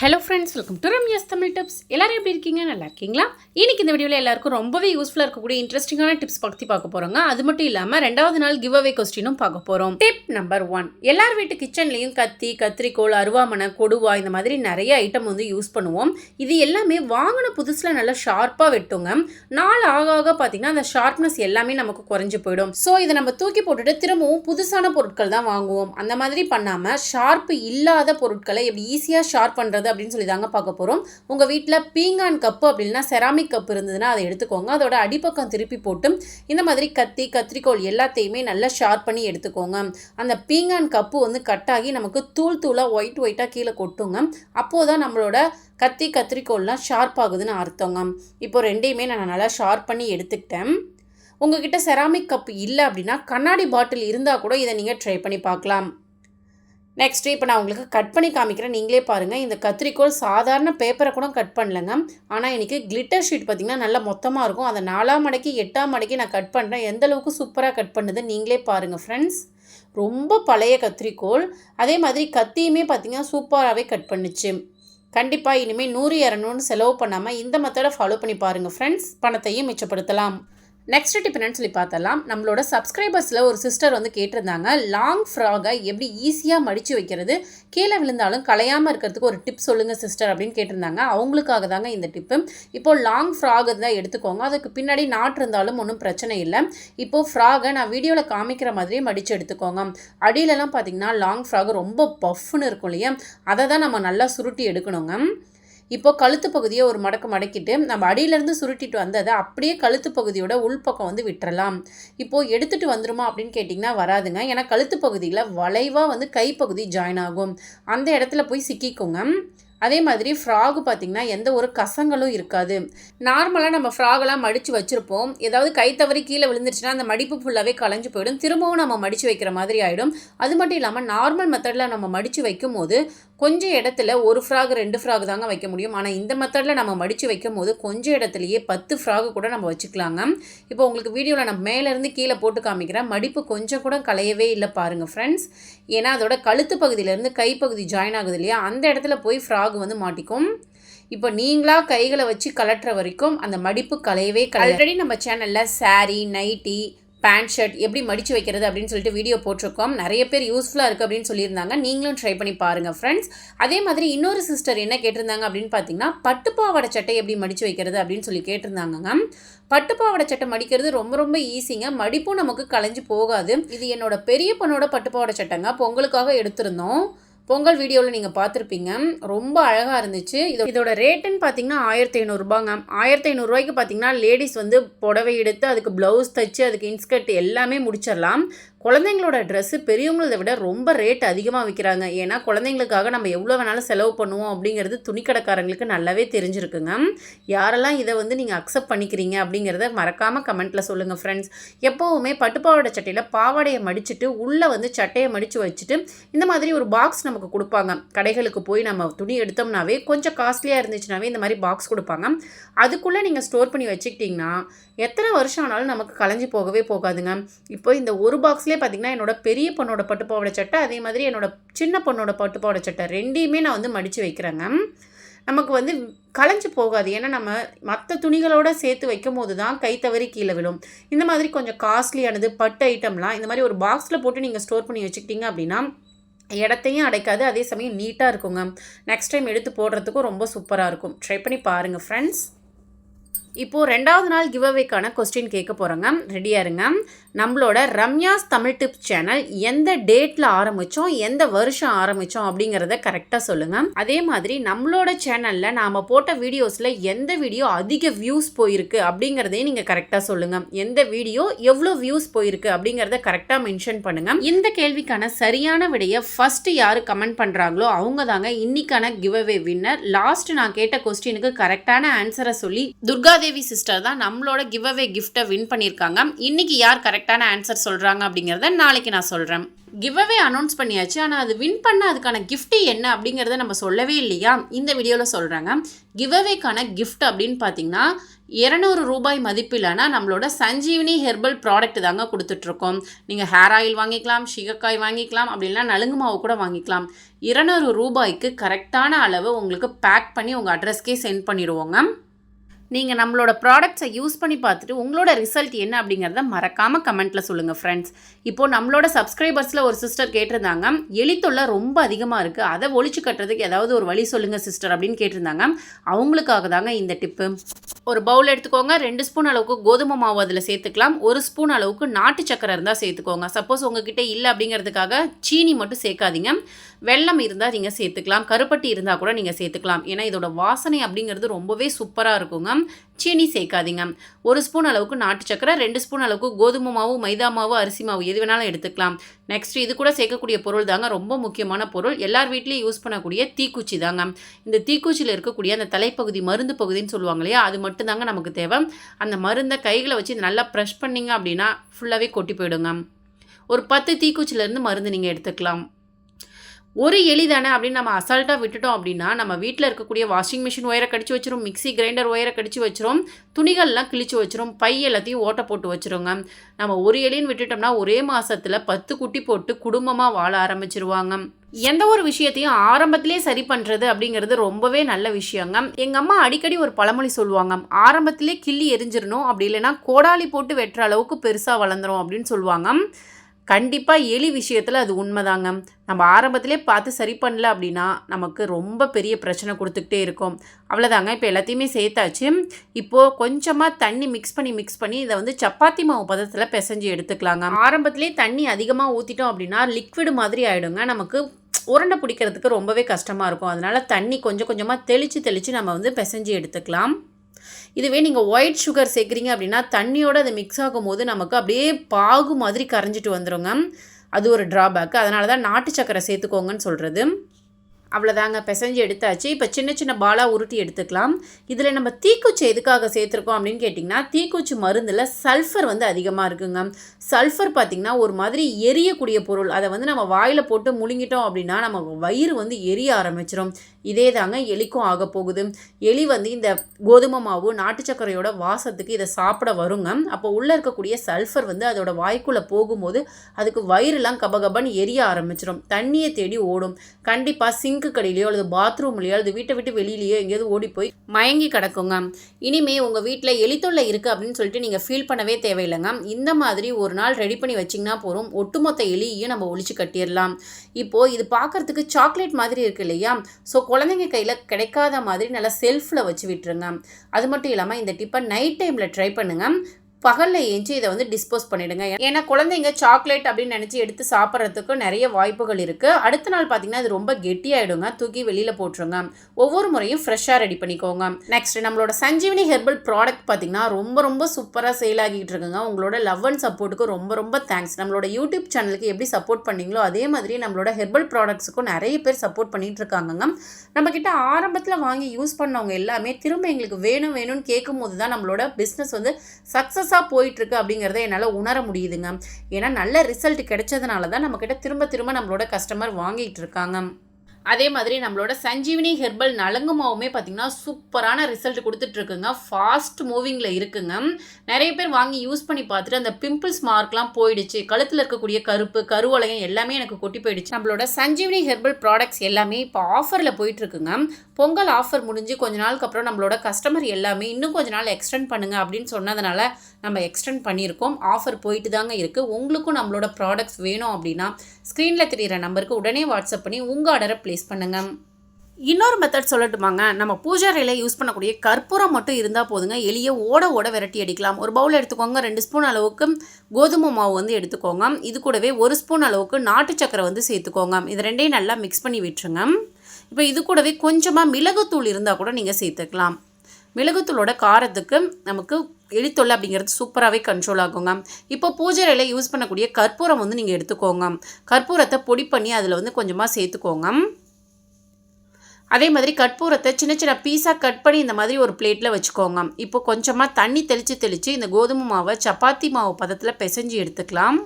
Hello friends welcome to Ramya's Tamil tips எல்லாரும் எப்படி இருக்கீங்க? நல்லா இருக்கீங்களா? இன்னைக்கு இந்த வீடியோவில் எல்லாருக்கும் ரொம்பவே யூஸ்ஃபுல்லாக இருக்கக்கூடிய இன்ட்ரெஸ்டிங்கான டிப்ஸ் பற்றி பார்க்க போகிறோங்க அது மட்டும் இல்லாமல் ரெண்டாவது நாள் கிவ் அவே கொஸ்டினும் பார்க்க போகிறோம் டிப் நம்பர் ஒன் எல்லார் வீட்டு கிச்சன்லேயும் கத்தி கத்திரிக்கோள் அருவாமனை கொடுவா இந்த மாதிரி நிறைய ஐட்டம் வந்து யூஸ் பண்ணுவோம். இது எல்லாமே வாங்கின புதுசில் நல்லா ஷார்ப்பாக வெட்டுங்க. நாள் ஆக ஆக பார்த்தீங்கன்னா அந்த ஷார்ப்னஸ் எல்லாமே நமக்கு குறைஞ்சி போயிடும். ஸோ இதை நம்ம தூக்கி போட்டுட்டு திரும்பவும் புதுசான பொருட்கள் தான் வாங்குவோம். அந்த மாதிரி பண்ணாமல் ஷார்ப் இல்லாத பொருட்களை எப்படி ஈஸியாக ஷார்ப் பண்ணுறது அப்படின்னு சொல்லி தாங்க பார்க்க போகிறோம் உங்கள் வீட்டில் பீங்கான் கப்பு அப்படின்னா செராமிக் கப் இருந்ததுன்னா அதை எடுத்துக்கோங்க. அதோட அடிப்பக்கம் திருப்பி போட்டு இந்த மாதிரி கத்தி கத்திரிக்கோல் எல்லாத்தையுமே நல்லா ஷார்ப் பண்ணி எடுத்துக்கோங்க. அந்த பீங்கான் கப்பு வந்து கட்டாகி நமக்கு தூள் தூளாக ஒயிட் ஒயிட்டாக கீழே கொட்டுங்க. அப்போது தான் நம்மளோட கத்தி கத்திரிக்கோல்லாம் ஷார்ப் ஆகுதுன்னு அர்த்தங்க. இப்போ ரெண்டையுமே நான் நல்லா ஷார்ப் பண்ணி எடுத்துக்கிட்டேன். உங்ககிட்ட செராமிக் கப் இல்லை அப்படின்னா கண்ணாடி பாட்டில் இருந்தால் கூட இதை நீங்கள் ட்ரை பண்ணி பார்க்கலாம். நெக்ஸ்ட் இப்போ நான் உங்களுக்கு கட் பண்ணி காமிக்கிறேன். நீங்களே பாருங்கள் இந்த கத்திரிக்கோல் சாதாரண பேப்பரை கூட கட் பண்ணலங்க. ஆனால் எனக்கு கிளிட்டர் ஷீட் பார்த்திங்கன்னா நல்லா மொத்தமாக இருக்கும். அதை நாலாம் மடக்கி எட்டாம் மடக்கி நான் கட் பண்ணுறேன் எந்த அளவுக்கு சூப்பராக கட் பண்ணுது நீங்களே பாருங்கள் ஃப்ரெண்ட்ஸ் ரொம்ப பழைய கத்திரிக்கோள். அதே மாதிரி கத்தியுமே பார்த்திங்கன்னா சூப்பராகவே கட் பண்ணுச்சு. கண்டிப்பாக இனிமேல் நூறு இரநூறுன்னு செலவு பண்ணாமல் இந்த மெத்தடை ஃபாலோ பண்ணி பாருங்கள் ஃப்ரெண்ட்ஸ் பணத்தையும் மிச்சப்படுத்தலாம். நெக்ஸ்ட் டிப் என்னன்னு சொல்லி பார்த்தலாம். நம்மளோட சப்ஸ்கிரைபர்ஸில் ஒரு சிஸ்டர் வந்து கேட்டிருந்தாங்க லாங் ஃப்ராகை எப்படி ஈஸியாக மடித்து வைக்கிறது? கீழே விழுந்தாலும் கலையாமல் இருக்கிறதுக்கு ஒரு டிப் சொல்லுங்கள் சிஸ்டர் அப்படின்னு கேட்டிருந்தாங்க. அவங்களுக்காக தாங்க இந்த டிப்பு இப்போது லாங் ஃப்ராக் தான் எடுத்துக்கோங்க. அதுக்கு பின்னாடி நாட்டு இருந்தாலும் ஒன்றும் பிரச்சனை இல்லை. இப்போது ஃப்ராகை நான் வீடியோவில் காமிக்கிற மாதிரியே மடித்து எடுத்துக்கோங்க. அடியிலலாம் பார்த்தீங்கன்னா லாங் ஃப்ராக் ரொம்ப பஃப்னு இருக்கும் இல்லையா? அதை தான் நம்ம நல்லா சுருட்டி எடுக்கணுங்க. இப்போ கழுத்து பகுதியை ஒரு மடக்கு மடக்கிட்டு நம்ம அடியிலேருந்து சுருட்டிட்டு வந்ததை அப்படியே கழுத்து பகுதியோட உள்பக்கம் வந்து விட்டுறலாம். இப்போது எடுத்துகிட்டு வந்துருமா அப்படின்னு கேட்டிங்கன்னா வராதுங்க. ஏன்னா கழுத்து பகுதியில் வளைவாக வந்து கைப்பகுதி ஜாயின் ஆகும். அந்த இடத்துல போய் சிக்கிக்கோங்க. அதே மாதிரி ஃப்ராகு பார்த்திங்கன்னா எந்த ஒரு கசங்களும் இருக்காது. நார்மலாக நம்ம ஃப்ராகெல்லாம் மடித்து வச்சுருப்போம். ஏதாவது கை தவறி கீழே விழுந்துருச்சுன்னா அந்த மடிப்பு ஃபுல்லாகவே களைஞ்சு போயிடும். திரும்பவும் நம்ம மடித்து வைக்கிற மாதிரி ஆகிடும் அது மட்டும் இல்லாமல் நார்மல் மெத்தடில் நம்ம மடித்து வைக்கும் போது கொஞ்சம் இடத்துல ஒரு ஃப்ராக் ரெண்டு ஃப்ராக் தாங்க வைக்க முடியும். ஆனால் இந்த மெத்தடில் நம்ம மடித்து வைக்கும் போது கொஞ்சம் இடத்துலையே பத்து ஃப்ராகு கூட நம்ம வச்சுக்கலாங்க. இப்போ உங்களுக்கு வீடியோவில் நான் மேலேருந்து கீழே போட்டு காமிக்கிறேன். மடிப்பு கொஞ்சம் கூட கலையவே இல்லை பாருங்கள் ஃப்ரெண்ட்ஸ் ஏன்னா அதோட கழுத்து பகுதியிலேருந்து கைப்பகுதி ஜாயின் ஆகுது இல்லையா? அந்த இடத்துல போய் ஃப்ராக் வந்து மாட்டிக்கும். இப்போ நீங்களாக கைகளை வச்சு கலட்டுற வரைக்கும் அந்த மடிப்பு கலையவே கலை ஆல்ரெடி நம்ம சேனலில் சாரீ நைட்டி பேண்ட் ஷர்ட் எப்படி மடித்து வைக்கிறது அப்படின்னு சொல்லிட்டு வீடியோ போட்டிருக்கோம். நிறைய பேர் யூஸ்ஃபுல்லாக இருக்குது அப்படின்னு சொல்லியிருந்தாங்க. நீங்களும் ட்ரை பண்ணி பாருங்கள் ஃப்ரெண்ட்ஸ் அதே மாதிரி இன்னொரு சிஸ்டர் என்ன கேட்டிருந்தாங்க அப்படின்னு பார்த்தீங்கன்னா பட்டுப்பாவாடை சட்டை எப்படி மடித்து வைக்கிறது அப்படின்னு சொல்லி கேட்டிருந்தாங்கங்க பட்டுப்பாவாடை சட்டை மடிக்கிறது ரொம்ப ரொம்ப ஈஸிங்க மடிப்பும் நமக்கு கலைஞ்சு போகாது. இது என்னோட பெரிய பொண்ணோட பட்டுப்பாவாடை சட்டைங்க. பொங்கலுக்காக எடுத்திருந்தோம். பொங்கல் வீடியோவில் நீங்கள் பார்த்துருப்பீங்க ரொம்ப அழகாக இருந்துச்சு. இதோ இதோட ரேட்டுன்னு பார்த்தீங்கன்னா ஆயிரத்தி ஐநூறுரூபாங்க ஆயிரத்தி ஐநூறுரூவாய்க்கு பார்த்தீங்கன்னா லேடிஸ் வந்து புடவை எடுத்து அதுக்கு ப்ளவுஸ் தைச்சு அதுக்கு இன்ஸ்கர்ட் எல்லாமே முடிச்சிடலாம். குழந்தைங்களோட ட்ரெஸ்ஸு பெரியவங்களதை விட ரொம்ப ரேட் அதிகமாக விற்கிறாங்க ஏன்னா குழந்தைங்களுக்காக நம்ம எவ்வளோ வேணாலும் செலவு பண்ணுவோம் அப்படிங்கிறது துணிக்கடைக்காரங்களுக்கு நல்லாவே தெரிஞ்சிருக்குங்க. யாரெல்லாம் இதை வந்து நீங்கள் அக்செப்ட் பண்ணிக்கிறீங்க அப்படிங்கிறத மறக்காமல் கமெண்ட்டில் சொல்லுங்கள் ஃப்ரெண்ட்ஸ் எப்போவுமே பட்டுப்பாவோட சட்டையில் பாவாடையை மடிச்சுட்டு உள்ளே வந்து சட்டையை மடித்து வச்சுட்டு இந்த மாதிரி ஒரு பாக்ஸ் நமக்கு கொடுப்பாங்க. கடைகளுக்கு போய் நம்ம துணி எடுத்தோம்னாவே கொஞ்சம் காஸ்ட்லியாக இருந்துச்சுனாவே இந்த மாதிரி பாக்ஸ் கொடுப்பாங்க. அதுக்குள்ளே நீங்கள் ஸ்டோர் பண்ணி வச்சுக்கிட்டிங்கன்னா எத்தனை வருஷம் ஆனாலும் நமக்கு கலைஞ்சி போகவே போகாதுங்க. இப்போ இந்த ஒரு பாக்ஸ்லேயே பார்த்தீங்கன்னா என்னோட பெரிய பொண்ணோட பட்டுப்பாவாடை சட்டை அதே மாதிரி என்னோட சின்ன பொண்ணோட பட்டு பாவாடை சட்டை ரெண்டையுமே நான் வந்து மடித்து வைக்கிறேங்க. நமக்கு வந்து களைஞ்சு போகாது. ஏன்னா நம்ம மற்ற துணிகளோடு சேர்த்து வைக்கும் போது தான் கை தவறி கீழே விழும். இந்த மாதிரி கொஞ்சம் காஸ்ட்லியானது பட்டு ஐட்டம்லாம் இந்த மாதிரி ஒரு பாக்ஸில் போட்டு நீங்கள் ஸ்டோர் பண்ணி வச்சுக்கிட்டீங்க அப்படின்னா இடத்தையும் அடைக்காது. அதே சமயம் நீட்டாக இருக்குங்க. நெக்ஸ்ட் டைம் எடுத்து போடுறதுக்கும் ரொம்ப சூப்பராக இருக்கும். ட்ரை பண்ணி பாருங்கள் ஃப்ரெண்ட்ஸ் இப்போது ரெண்டாவது நாள் கிவ் அவேக்கான கொஸ்டின் கேட்க போகிறோங்க ரெடியாக இருங்க. நம்மளோட ரம்யாஸ் தமிழ் டிப்ஸ் சேனல் எந்த டேட்டில் ஆரம்பித்தோம் எந்த வருஷம் ஆரம்பித்தோம் அப்படிங்கிறத கரெக்டாக சொல்லுங்கள் அதே மாதிரி நம்மளோட சேனலில் நாம் போட்ட வீடியோஸில் எந்த வீடியோ அதிக வியூஸ் போயிருக்கு அப்படிங்கிறதையும் நீங்கள் கரெக்டாக சொல்லுங்கள் எந்த வீடியோ எவ்வளோ வியூஸ் போயிருக்கு அப்படிங்கிறத கரெக்டாக மென்ஷன் பண்ணுங்கள் இந்த கேள்விக்கான சரியான விடையை ஃபஸ்ட்டு யார் கமெண்ட் பண்ணுறாங்களோ அவங்க தாங்க இன்னைக்கான கிவ் அவே வின்னர் லாஸ்ட் நான் கேட்ட கொஸ்டினுக்கு கரெக்டான ஆன்சரை சொல்லி துர்கா ரூபாதேவி சிஸ்டர் தான் நம்மளோட கிவ் அவே கிஃப்ட்டை வின் பண்ணியிருக்காங்க. இன்னைக்கு யார் கரெக்டான ஆன்சர் சொல்கிறாங்க அப்படிங்கிறத நாளைக்கு நான் சொல்கிறேன் கிவ் அவே அனௌன்ஸ் பண்ணியாச்சு. ஆனால் அது வின் பண்ண அதுக்கான கிஃப்ட் என்ன அப்படிங்கிறத நம்ம சொல்லவே இல்லையா? இந்த வீடியோவில் சொல்கிறாங்க கிவ் அவேக்கான கிஃப்ட் அப்படின்னு பார்த்தீங்கன்னா இரநூறு ரூபாய் மதிப்பிலான நம்மளோட சஞ்சீவினி ஹெர்பல் ப்ராடக்ட் தாங்க கொடுத்துட்ருக்கோம். நீங்கள் ஹேர் ஆயில் வாங்கிக்கலாம் சிகக்காய் வாங்கிக்கலாம் அப்படின்னா நலுங்கு மாவு கூட வாங்கிக்கலாம். இருநூறு ரூபாய்க்கு கரெக்டான அளவு உங்களுக்கு பேக் பண்ணி உங்கள் அட்ரஸ்க்கே சென்ட் பண்ணிடுவோங்க. நீங்கள் நம்மளோட ப்ராடக்ட்ஸை யூஸ் பண்ணி பார்த்துட்டு உங்களோட ரிசல்ட் என்ன அப்படிங்கிறத மறக்காமல் கமெண்ட்டில் சொல்லுங்கள் ஃப்ரெண்ட்ஸ் இப்போது நம்மளோட சப்ஸ்கிரைபர்ஸில் ஒரு சிஸ்டர் கேட்டிருந்தாங்க. எலித்தொல்லை ரொம்ப அதிகமாக இருக்குது அதை ஒழிச்சு கட்டுறதுக்கு ஏதாவது ஒரு வழி சொல்லுங்கள் சிஸ்டர் அப்படின்னு கேட்டிருந்தாங்க. அவங்களுக்காக தாங்க இந்த டிப்பு ஒரு பவுல் எடுத்துக்கோங்க. ரெண்டு ஸ்பூன் அளவுக்கு கோதுமை மாவு அதில் சேர்த்துக்கலாம். ஒரு ஸ்பூன் அளவுக்கு நாட்டு சக்கரை இருந்தால் சேர்த்துக்கோங்க. சப்போஸ் உங்ககிட்ட இல்லை அப்படிங்கிறதுக்காக சீனி மட்டும் சேர்க்காதீங்க. வெல்லம் இருந்தால் நீங்கள் சேர்த்துக்கலாம் கருப்பட்டி இருந்தால் கூட நீங்கள் சேர்த்துக்கலாம். ஏன்னா இதோட வாசனை அப்படிங்கிறது ரொம்பவே சூப்பராக இருக்குங்க. சீனி சேர்க்காதீங்க. ஒரு ஸ்பூன் அளவுக்கு நாட்டு சக்கரை ரெண்டு ஸ்பூன் அளவுக்கு கோதுமை மாவு மைதா மாவு அரிசி மாவு எது வேணாலும் எடுத்துக்கலாம். நெக்ஸ்ட் இது கூட சேர்க்கக்கூடிய பொருள் தாங்க ரொம்ப முக்கியமான பொருள். எல்லார் வீட்லேயும் யூஸ் பண்ணக்கூடிய தீக்குச்சி தாங்க. இந்த தீக்குச்சியில் இருக்கக்கூடிய அந்த தலைப்பகுதி மருந்து பகுதின்னு சொல்லுவாங்க இல்லையா அது மட்டும்தாங்க நமக்கு தேவை. அந்த மருந்தை கைகளை வச்சு நல்லா ப்ரெஷ் பண்ணிங்க அப்படின்னா ஃபுல்லாகவே கொட்டி போயிடுங்க. ஒரு பத்து தீக்குச்சிலேருந்து மருந்து நீங்கள் எடுத்துக்கலாம். ஒரு எலி தானே அப்படின்னு நம்ம அசால்ட்டாக விட்டுட்டோம் அப்படின்னா நம்ம வீட்டில் இருக்கக்கூடிய வாஷிங் மிஷின் ஒயரை கடிச்சு வச்சிரும் மிக்ஸி கிரைண்டர் ஒயரை கடிச்சு வச்சிரும் துணிகள்லாம் கிழிச்சு வச்சிரும் பை எல்லாத்தையும் ஓட்ட போட்டு வச்சிருங்க. நம்ம ஒரு எலின்னு விட்டுட்டோம்னா ஒரே மாதத்தில் பத்து குட்டி போட்டு குடும்பமாக வாழ ஆரம்பிச்சிருவாங்க. எந்த ஒரு விஷயத்தையும் ஆரம்பத்திலே சரி பண்ணுறது அப்படிங்கிறது ரொம்பவே நல்ல விஷயங்க. எங்கள் அம்மா அடிக்கடி ஒரு பழமொழி சொல்லுவாங்க ஆரம்பத்திலே கிள்ளி எரிஞ்சிடணும் அப்படி இல்லைன்னா கோடாலி போட்டு வெட்டுற அளவுக்கு பெருசாக வளர்ந்துரும் அப்படின்னு சொல்லுவாங்க. கண்டிப்பாக எலி விஷயத்தில் அது உண்மைதாங்க. நம்ம ஆரம்பத்திலே பார்த்து சரி பண்ணல அப்படின்னா நமக்கு ரொம்ப பெரிய பிரச்சனை கொடுத்துக்கிட்டே இருக்கும். அவ்வளோதாங்க இப்போ எல்லாத்தையுமே சேர்த்தாச்சு. இப்போது கொஞ்சமாக தண்ணி மிக்ஸ் பண்ணி மிக்ஸ் பண்ணி இதை வந்து சப்பாத்தி மாவு பதத்தில் பிசைஞ்சு எடுத்துக்கலாங்க. ஆரம்பத்திலே தண்ணி அதிகமாக ஊற்றிட்டோம் அப்படின்னா லிக்விடு மாதிரி ஆகிடுங்க நமக்கு உருண்டை பிடிக்கிறதுக்கு ரொம்பவே கஷ்டமாக இருக்கும். அதனால் தண்ணி கொஞ்சம் கொஞ்சமாக தெளித்து தெளித்து நம்ம வந்து பிசைஞ்சு எடுத்துக்கலாம். இதுவே நீங்கள் ஒயிட் சுகர் சேர்க்குறீங்க அப்படின்னா தண்ணியோடு அது மிக்ஸ் ஆகும்போது நமக்கு அப்படியே பாகு மாதிரி கரைஞ்சிட்டு வந்துடுங்க அது ஒரு ட்ராபேக் அதனால தான் நாட்டு சக்கரை சேர்த்துக்கோங்கன்னு சொல்கிறது அவ்வளோதாங்க பிசைஞ்சு எடுத்தாச்சு. இப்போ சின்ன சின்ன பாலாக உருட்டி எடுத்துக்கலாம். இதில் நம்ம தீக்குச்சி எதுக்காக சேர்த்துருக்கோம் அப்படின்னு கேட்டிங்கன்னா தீக்குச்சி மருந்தில் சல்ஃபர் வந்து அதிகமாக இருக்குங்க. சல்ஃபர் பார்த்திங்கன்னா ஒரு மாதிரி எரியக்கூடிய பொருள். அதை வந்து நம்ம வாயில் போட்டு முழுங்கிட்டோம் அப்படின்னா நம்ம வயிறு வந்து எரிய ஆரம்பிச்சிடும் இதே தாங்க எலிக்கும் ஆக போகுது. எலி வந்து இந்த கோதுமை மாவு நாட்டு சர்க்கரையோட வாசத்துக்கு இதை சாப்பிட வருங்க. அப்போ உள்ளே இருக்கக்கூடிய சல்ஃபர் வந்து அதோட வாய்க்குள்ளே போகும்போது அதுக்கு வயிறுலாம் கபகபன்னு எரிய ஆரம்பிச்சிடும் தண்ணியை தேடி ஓடும். கண்டிப்பாக சிங்க்கு கடையிலையோ அல்லது பாத்ரூம்லையோ அல்லது வீட்டை விட்டு வெளியிலையோ எங்கேயாவது ஓடி போய் மயங்கி கிடக்குங்க. இனிமே உங்கள் வீட்டில் எலித்தொல்லை இருக்குது அப்படின்னு சொல்லிட்டு நீங்கள் ஃபீல் பண்ணவே தேவையில்லைங்க. இந்த மாதிரி ஒரு நாள் ரெடி பண்ணி வச்சிங்கன்னா போகிறோம் ஒட்டுமொத்த எலியையும் நம்ம ஒழிச்சு கட்டிடலாம். இப்போது இது பார்க்குறதுக்கு சாக்லேட் மாதிரி இருக்கு இல்லையா? ஸோ குழந்தைங்க கையில் கிடைக்காத மாதிரி நல்லா செல்ஃபில் வச்சு விட்டுருங்க. அது மட்டும் இல்லாமல் இந்த டிப்பை நைட் டைமில் ட்ரை பண்ணுங்கள் பகலில் ஏஞ்சி இதை வந்து டிஸ்போஸ் பண்ணிவிடுங்க ஏன்னா குழந்தைங்க சாக்லேட் அப்படின்னு நினச்சி எடுத்து சாப்பிட்றதுக்கு நிறைய வாய்ப்புகள் இருக்குது அடுத்த நாள் பார்த்தீங்கன்னா அது ரொம்ப கெட்டியாயிடுங்க. தூக்கி வெளியில் போட்டுருங்க. ஒவ்வொரு முறையும் ஃப்ரெஷ்ஷாக ரெடி பண்ணிக்கோங்க. நெக்ஸ்ட் நம்மளோட சஞ்சீவினி ஹெர்பல் ப்ராடக்ட் பார்த்தீங்கன்னா ரொம்ப ரொம்ப சூப்பராக சேல் ஆகிட்டு இருக்குங்க. உங்களோட லவ் அண்ட் சப்போர்ட்டுக்கு ரொம்ப ரொம்ப தேங்க்ஸ் நம்மளோட யூடியூப் சேனலுக்கு எப்படி சப்போர்ட் பண்ணீங்களோ அதே மாதிரி நம்மளோட ஹெர்பல் ப்ராடக்ட்ஸுக்கும் நிறைய பேர் சப்போர்ட் பண்ணிட்டு இருக்காங்கங்க. நம்மக்கிட்ட ஆரம்பத்தில் வாங்கி யூஸ் பண்ணவங்க எல்லாமே திரும்ப எங்களுக்கு வேணும் வேணும்னு கேட்கும்போது தான் நம்மளோட பிஸ்னஸ் வந்து சக்ஸஸ் சக்ஸஸாக போயிட்டுருக்கு அப்படிங்கிறத என்னால் உணர முடியுதுங்க. ஏன்னா நல்ல ரிசல்ட் கிடைச்சதுனால தான் நம்மக்கிட்ட திரும்ப திரும்ப நம்மளோட கஸ்டமர் வாங்கிட்டு இருக்காங்க. அதே மாதிரி நம்மளோட சஞ்சீவினி ஹெர்பல் நலங்கு மாவுமே பார்த்திங்கன்னா சூப்பரான ரிசல்ட் கொடுத்துட்ருக்குங்க. ஃபாஸ்ட் மூவிங்கில் இருக்குங்க. நிறைய பேர் வாங்கி யூஸ் பண்ணி பார்த்துட்டு அந்த பிம்பிள்ஸ் மார்க்லாம் போயிடுச்சு. கழுத்தில் இருக்கக்கூடிய கருப்பு கருவளையம் எல்லாமே எனக்கு கொட்டி போயிடுச்சு. நம்மளோட சஞ்சீவினி ஹெர்பல் ப்ராடக்ட்ஸ் எல்லாமே இப்போ ஆஃபரில் போயிட்டுருக்குங்க பொங்கல் ஆஃபர் முடிஞ்சு கொஞ்ச நாளுக்கு அப்புறம் நம்மளோட கஸ்டமர் எல்லாமே இன்னும் கொஞ்ச நாள் எக்ஸ்டெண்ட் பண்ணுங்க அப்படின்னு சொன்னதுனால நம்ம எக்ஸ்டெண்ட் பண்ணியிருக்கோம். ஆஃபர் போயிட்டு தாங்க இருக்குது உங்களுக்கும் நம்மளோட ப்ராடக்ட்ஸ் வேணும் அப்படின்னா ஸ்க்ரீனில் தெரியிற நம்பருக்கு உடனே வாட்ஸ்அப் பண்ணி உங்கள் ஆர்டரை ப்ளேஸ் பண்ணுங்கள் இன்னொரு மெத்தட் சொல்லட்டுமாங்க. நம்ம பூஜாரையில் யூஸ் பண்ணக்கூடிய கற்பூரம் மட்டும் இருந்தால் போதுங்க. எளிய ஓட ஓட விரட்டி அடிக்கலாம். ஒரு பவுல் எடுத்துக்கோங்க. ரெண்டு ஸ்பூன் அளவுக்கு கோதுமை மாவு வந்து எடுத்துக்கோங்க. இது கூடவே ஒரு ஸ்பூன் அளவுக்கு நாட்டு சக்கரை வந்து சேர்த்துக்கோங்க. இது ரெண்டையும் நல்லா மிக்ஸ் பண்ணி விட்டுருங்க. இப்போ இது கூடவே கொஞ்சமாக மிளகுத்தூள் இருந்தால் கூட நீங்கள் சேர்த்துக்கலாம். மிளகுத்தூளோட காரத்துக்கு நமக்கு எலித்தொல்லை அப்படிங்கிறது சூப்பராகவே கண்ட்ரோல் ஆகுங்க. இப்போ பூஜை இலையில யூஸ் பண்ணக்கூடிய கற்பூரம் வந்து நீங்கள் எடுத்துக்கோங்க. கற்பூரத்தை பொடி பண்ணி அதில் வந்து கொஞ்சமாக சேர்த்துக்கோங்க. அதே மாதிரி கற்பூரத்தை சின்ன சின்ன பீஸாக கட் பண்ணி இந்த மாதிரி ஒரு பிளேட்டில் வச்சுக்கோங்க. இப்போ கொஞ்சமாக தண்ணி தெளித்து தெளித்து இந்த கோதுமை மாவை சப்பாத்தி மாவு பதத்தில் பிசைஞ்சு எடுத்துக்கலாம்.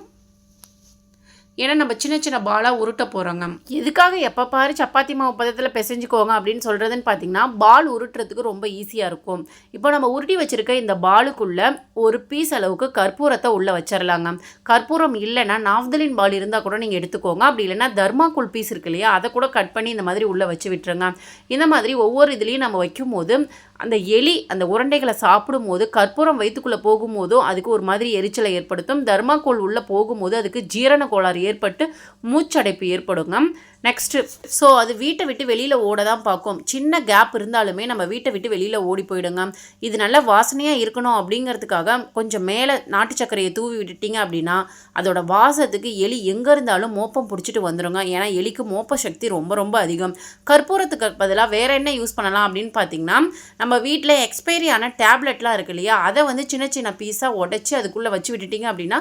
ஏன்னா நம்ம சின்ன சின்ன பாலாக உருட்ட போகிறோங்க எதுக்காக எப்போ பாரு சப்பாத்தி மாவு பதத்தில் பிசைஞ்சுக்கோங்க அப்படின்னு சொல்கிறதுன்னு பார்த்தீங்கன்னா பால் உருட்டுறதுக்கு ரொம்ப ஈஸியாக இருக்கும். இப்போ நம்ம உருட்டி வச்சுருக்க இந்த பாலுக்குள்ளே ஒரு பீஸ் அளவுக்கு கற்பூரத்தை உள்ளே வச்சிடலாங்க கற்பூரம் இல்லைன்னா நாவ்தலின் பால் இருந்தால் கூட நீங்கள் எடுத்துக்கோங்க. அப்படி இல்லைன்னா தர்மாக்குள் பீஸ் இருக்கு இல்லையா அதை கூட கட் பண்ணி இந்த மாதிரி உள்ளே வச்சு விட்டுருங்க. இந்த மாதிரி ஒவ்வொரு இதுலேயும் நம்ம வைக்கும்போது அந்த எலி அந்த உருண்டைகளை சாப்பிடும்போது கற்பூரம் வயிற்றுக்குள்ளே போகும்போதும் அதுக்கு ஒரு மாதிரி எரிச்சலை ஏற்படுத்தும். தர்மாக்கோல் உள்ளே போகும்போது அதுக்கு ஜீரண கோளாறு ஏற்பட்டு மூச்சடைப்பு ஏற்படுங்க. நெக்ஸ்ட்டு ஸோ அது வீட்டை விட்டு வெளியில் ஓட தான் பார்க்கும். சின்ன கேப் இருந்தாலுமே நம்ம வீட்டை விட்டு வெளியில் ஓடி போயிடுங்க. இது நல்ல வாசனையாக இருக்கணும் அப்படிங்கிறதுக்காக கொஞ்சம் மேலே நாட்டு சர்க்கரையை தூவி விட்டுட்டீங்க அப்படின்னா அதோட வாசத்துக்கு எலி எங்கே இருந்தாலும் மோப்பம் பிடிச்சிட்டு வந்துடுங்க ஏன்னா எலிக்கு மோப்ப சக்தி ரொம்ப ரொம்ப அதிகம். கற்பூரத்துக்கு பதிலாக வேறு என்ன யூஸ் பண்ணலாம் அப்படின்னு பார்த்தீங்கன்னா நம்ம வீட்டில் எக்ஸ்பைரி ஆன டேப்லெட்லாம் இருக்கு இல்லையா? அதை வந்து சின்ன சின்ன பீஸாக உடச்சி அதுக்குள்ளே வச்சு விட்டுட்டீங்க அப்படின்னா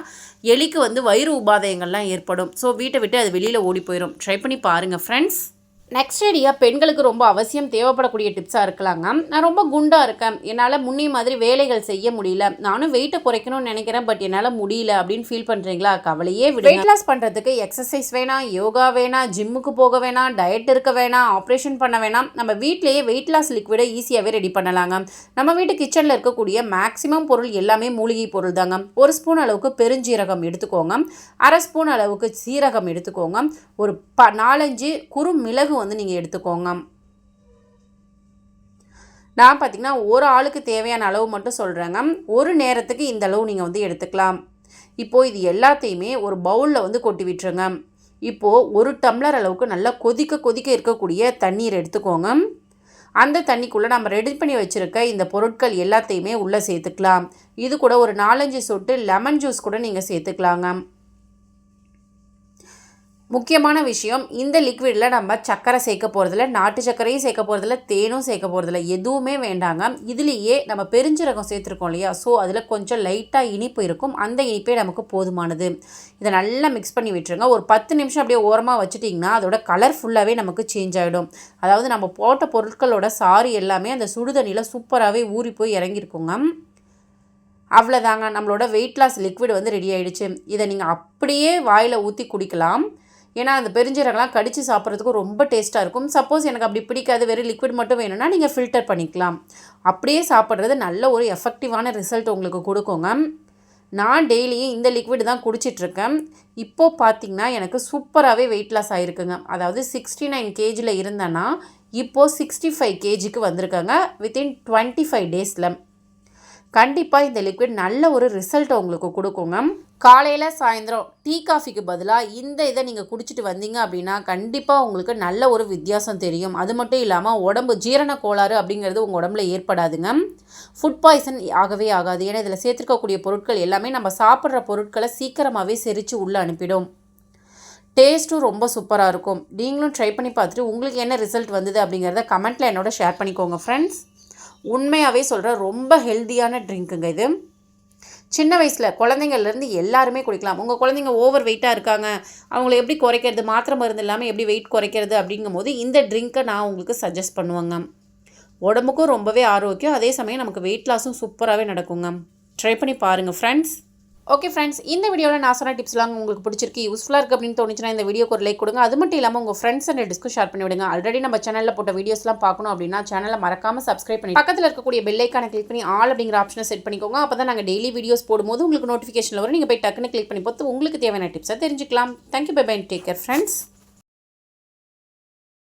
எலிக்கு வந்து வயிறு உபாதைகள்லாம் ஏற்படும். ஸோ வீட்டை விட்டு அது வெளியில் ஓடி போயிடும் ட்ரை பண்ணி பாருங்கள் ஃப்ரெண்ட்ஸ் நெக்ஸ்ட் ஐடியா பெண்களுக்கு ரொம்ப அவசியம் தேவைப்படக்கூடிய டிப்ஸாக இருக்கலாங்க. நான் ரொம்ப குண்டாக இருக்கேன். என்னால் முன்னே மாதிரி வேலைகள் செய்ய முடியல. நானும் வெயிட்டை குறைக்கணும்னு நினைக்கிறேன் பட் என்னால் முடியல அப்படின்னு ஃபீல் பண்ணுறீங்களா கவலையே விட வெயிட் லாஸ் பண்ணுறதுக்கு எக்ஸசைஸ் வேணாம் யோகா வேணாம் ஜிம்முக்கு போக வேணாம் டயட் இருக்க வேணாம் ஆப்ரேஷன் பண்ண வேணாம். நம்ம வீட்டிலேயே வெயிட் லாஸ் லிக்விடை ஈஸியாகவே ரெடி பண்ணலாங்க. நம்ம வீட்டு கிச்சனில் இருக்கக்கூடிய மேக்ஸிமம் பொருள் எல்லாமே மூலிகை பொருள் தாங்க. ஒரு ஸ்பூன் அளவுக்கு பெருஞ்சீரகம் எடுத்துக்கோங்க. அரை ஸ்பூன் அளவுக்கு சீரகம் எடுத்துக்கோங்க. ஒரு ப நாலஞ்சு குறு மிளகு வந்து நீங்கள் எடுத்துக்கோங்க. நான் பார்த்திங்கன்னா ஒரு ஆளுக்கு தேவையான அளவு மட்டும் சொல்கிறேங்க ஒரு நேரத்துக்கு இந்த அளவு நீங்கள் வந்து எடுத்துக்கலாம். இப்போது இது எல்லாத்தையுமே ஒரு பவுலில் வந்து கொட்டி விட்டுருங்க. இப்போது ஒரு டம்ளர் அளவுக்கு நல்லா கொதிக்க கொதிக்க இருக்கக்கூடிய தண்ணீர் எடுத்துக்கோங்க. அந்த தண்ணிக்குள்ளே நம்ம ரெடி பண்ணி வச்சுருக்க இந்த பொருட்கள் எல்லாத்தையுமே உள்ளே சேர்த்துக்கலாம். இது கூட ஒரு நாலஞ்சு சொட்டு லெமன் ஜூஸ் கூட நீங்கள் சேர்த்துக்கலாங்க. முக்கியமான விஷயம் இந்த லிக்விடில் நம்ம சர்க்கரை சேர்க்க போகிறதில்ல நாட்டு சர்க்கரையும் சேர்க்க போகிறதில்ல தேனும் சேர்க்க போகிறதில்ல எதுவுமே வேண்டாங்க. இதுலேயே நம்ம பெருஞ்சீரகம் சேர்த்துருக்கோம் இல்லையா? ஸோ அதில் கொஞ்சம் லைட்டாக இனிப்பு இருக்கும். அந்த இனிப்பே நமக்கு போதுமானது. இதை நல்லா மிக்ஸ் பண்ணி விட்டுருங்க. ஒரு பத்து நிமிஷம் அப்படியே ஓரமாக வச்சுட்டிங்கன்னா அதோட கலர் ஃபுல்லாகவே நமக்கு சேஞ்ச் ஆகிடும் அதாவது நம்ம போட்ட பொருட்களோட சாறு எல்லாமே அந்த சுடுதண்ணியில் சூப்பராகவே ஊறி போய் இறங்கியிருக்குங்க. அவ்வளோதாங்க நம்மளோட வெயிட் லாஸ் லிக்விட் வந்து ரெடி ஆகிடுச்சு இதை நீங்கள் அப்படியே வாயில் ஊற்றி குடிக்கலாம். ஏன்னா அந்த பெருஞ்சீரகம்லாம் கடித்து சாப்பிட்றதுக்கு ரொம்ப டேஸ்ட்டாக இருக்கும். சப்போஸ் எனக்கு அப்படி பிடிக்காது வெறும் லிக்விட் மட்டும் வேணும்னா நீங்கள் ஃபில்டர் பண்ணிக்கலாம். அப்படியே சாப்பிட்றது நல்ல ஒரு எஃபெக்டிவான ரிசல்ட் உங்களுக்கு கொடுக்குங்க. நான் டெய்லியும் இந்த லிக்விட் தான் குடிச்சிட்ருக்கேன். இப்போது பார்த்திங்கன்னா எனக்கு சூப்பராகவே வெயிட் லாஸ் ஆகிருக்குங்க அதாவது சிக்ஸ்டி நைன் கேஜியில் இருந்தேன்னா இப்போது சிக்ஸ்டி ஃபைவ் கேஜிக்கு வந்திருக்காங்க வித்தின் டுவெண்ட்டி ஃபைவ் டேஸில் கண்டிப்பாக இந்த லிக்விட் நல்ல ஒரு ரிசல்ட்டை உங்களுக்கு கொடுக்குங்க. காலையில் சாயந்தரம் டீ காஃபிக்கு பதிலாக இந்த இதை நீங்கள் குடிச்சிட்டு வந்தீங்க அப்படின்னா கண்டிப்பாக உங்களுக்கு நல்ல ஒரு வித்தியாசம் தெரியும். அது மட்டும் இல்லாமல் உடம்பு ஜீரண கோளாறு அப்படிங்கிறது உங்கள் உடம்புல ஏற்படாதுங்க. ஃபுட் பாய்சன் ஆகவே ஆகாது. ஏன்னா இதில் சேர்த்துருக்கக்கூடிய பொருட்கள் எல்லாமே நம்ம சாப்பிட்ற பொருட்களை சீக்கிரமாகவே செரித்து உள்ளே அனுப்பிடும். டேஸ்ட்டும் ரொம்ப சூப்பராக இருக்கும். நீங்களும் ட்ரை பண்ணி பார்த்துட்டு உங்களுக்கு என்ன ரிசல்ட் வந்தது அப்படிங்கிறத கமெண்ட்டில் என்னோட ஷேர் பண்ணிக்கோங்க ஃப்ரெண்ட்ஸ் உண்மையாகவே சொல்கிறேன் ரொம்ப ஹெல்த்தியான ட்ரிங்க்குங்க இது. சின்ன வயசில் குழந்தைங்கள்லேருந்து எல்லாருமே குடிக்கலாம். உங்கள் குழந்தைங்க ஓவர் வெயிட்டாக இருக்காங்க. அவங்கள எப்படி குறைக்கிறது? மாத்திரை மருந்து இல்லாமல் எப்படி வெயிட் குறைக்கிறது? அப்படிங்கும்போது இந்த ட்ரிங்க்கை நான் உங்களுக்கு சஜஸ்ட் பண்ணுவேங்க. உடம்புக்கும் ரொம்பவே ஆரோக்கியம். அதே சமயம் நமக்கு வெயிட் லாஸும் சூப்பராகவே நடக்குங்க. ட்ரை பண்ணி பாருங்கள் ஃப்ரெண்ட்ஸ் ஓகே ஃப்ரெண்ட்ஸ் இந்த வீடியோவில் நான் சொன்ன டிப்ஸ்லாம் உங்களுக்கு பிடிச்சிருக்கு யூஸ்ஃபுல்லாக இருக்குது அப்படின்னு தோணுச்சுன்னா இந்த வீடியோக்கு ஒரு லைக் கொடுங்க. அது மட்டும் இல்லாமல் உங்கள் ஃப்ரெண்ட்ஸ் அண்ட் டிஸ்கஸ் ஷேர் பண்ணி விடுங்க. ஆல்ரெடி நம்ம சேனலில் போட்ட வீடியோஸ்லாம் பார்க்கணும் அப்படின்னா சேனலை மறக்காமல் சப்ஸ்கிரைப் பண்ணி பக்கத்தில் இருக்கக்கூடிய பெல்லைக்கான கிளிக் பண்ணி ஆல் அப்படிங்கிற ஆப்ஷனை செட் பண்ணிக்கோங்க. அப்போ தான் நாங்கள் டெய்லி வீடியோஸ் போடும்போது உங்களுக்கு நோட்டிஃபிகேஷன் வரும். நீங்கள் போய் டக்குன்னு கிளிக் பண்ணி பார்த்து உங்களுக்கு தேவையான டிப்ஸை தெரிஞ்சுக்கலாம். Thank you bye bye take care friends